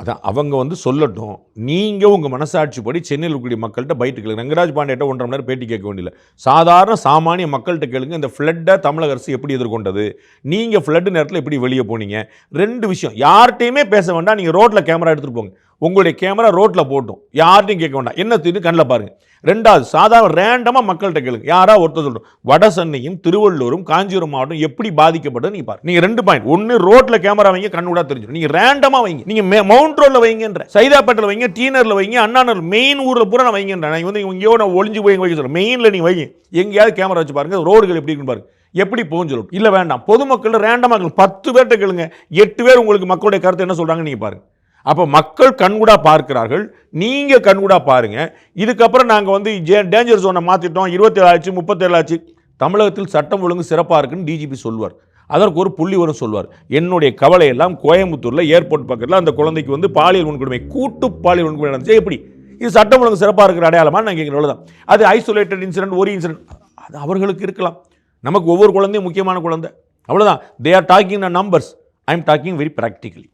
அதான் அவங்க வந்து சொல்லட்டும். நீங்கள் உங்கள் மனசாட்சிப்படி சென்னையில் இருக்கக்கூடிய மக்கள்கிட்ட பைட்டு கேளுங்க. ரங்கராஜ் பாண்டியிட்ட ஒன்றரை மணி நேரம் பேட்டி கேட்க வேண்டியதில்லை. சாதாரண சாமானிய மக்கள்கிட்ட கேளுங்க. இந்த ஃப்ளட்டை தமிழக அரசு எப்படி எதிர்கொண்டது? நீங்கள் ஃப்ளட்டு நேரத்தில் எப்படி வெளியே போனீங்க? ரெண்டு விஷயம். யார்கிட்டையுமே பேச வேண்டாம். நீங்கள் ரோட்டில் கேமரா எடுத்துகிட்டு போங்க. உங்களுடைய கேமரா ரோட்டில் போட்டும். யார்ட்டையும் கேட்க வேண்டாம். என்ன தீர்வு கண்ணில் பாருங்கள் ரெண்டாவது சாதாரண ரேண்டமாக மக்கள்கிட்ட கேளுங்க. யாரா ஒருத்தர் சொல்லணும் வட சென்னையும் திருவள்ளூரும் காஞ்சிபுரம் மாவட்டம் எப்படி பாதிக்கப்பட்டது நீ பாரு. நீங்கள் ரெண்டு பாயிண்ட் ஒன்று ரோட்டில் கேமரா வைங்க கண்ணுடா தெரிஞ்சிடும். நீங்கள் ரேண்டமாக வைங்க. நீங்கள் மவுண்ட் ரோட்ல வைங்கன்ற. சைதாப்பேட்டில் வைங்க டீனரில் வைங்க அண்ணாநர் மெயின் ஊரில் பூரா நான் வைங்கன்ற. நான் வந்து எங்கேயோ நான் ஒளிஞ்சு போய் வைக்க சொல்றேன். மெயினில் நீங்கள் வைங்க. எங்கேயாவது கேமரா வச்சு பாருங்க. ரோடுகள் எப்படி இருக்குன்னு பாருங்கள் எப்படி போகும் சொல்லணும் இல்லை வேண்டாம். பொதுமக்கள் ரேண்டமாக பத்து பேர்கிட்ட கேளுங்க. எட்டு பேர் உங்களுக்கு மக்களுடைய கருத்து என்ன சொல்கிறாங்க நீங்கள் பாருங்க. அப்போ மக்கள் கண்கூடா பார்க்கிறார்கள். நீங்கள் கண்கூடா பாருங்கள் இதுக்கப்புறம் நாங்கள் வந்து டேஞ்சர் ஜோனை மாற்றிட்டோம் இருபத்தேழு ஆச்சு முப்பத்தேழு ஆச்சு தமிழகத்தில் சட்டம் ஒழுங்கு சிறப்பாக இருக்குன்னு டிஜிபி சொல்வார் அதற்கு ஒரு புள்ளி வரும் சொல்வார் என்னுடைய கவலை எல்லாம் ஏர்போர்ட் பக்கத்தில் அந்த குழந்தைக்கு வந்து பாலியல் வன்கொடுமை கூட்டு பாலியல் வன்கொடுமை நடந்துச்சு. எப்படி? இது சட்டம் ஒழுங்கு சிறப்பாக இருக்கிற அடையாளமாக நான் கேட்குறேன் தான் அது ஐசோலேட்டட் இன்சிடென்ட் ஒரு இன்சிடென்ட் அது அவர்களுக்கு இருக்கலாம். நமக்கு ஒவ்வொரு குழந்தையும் முக்கியமான குழந்தை. அவ்வளோதான் they are talking numbers I am talking very practically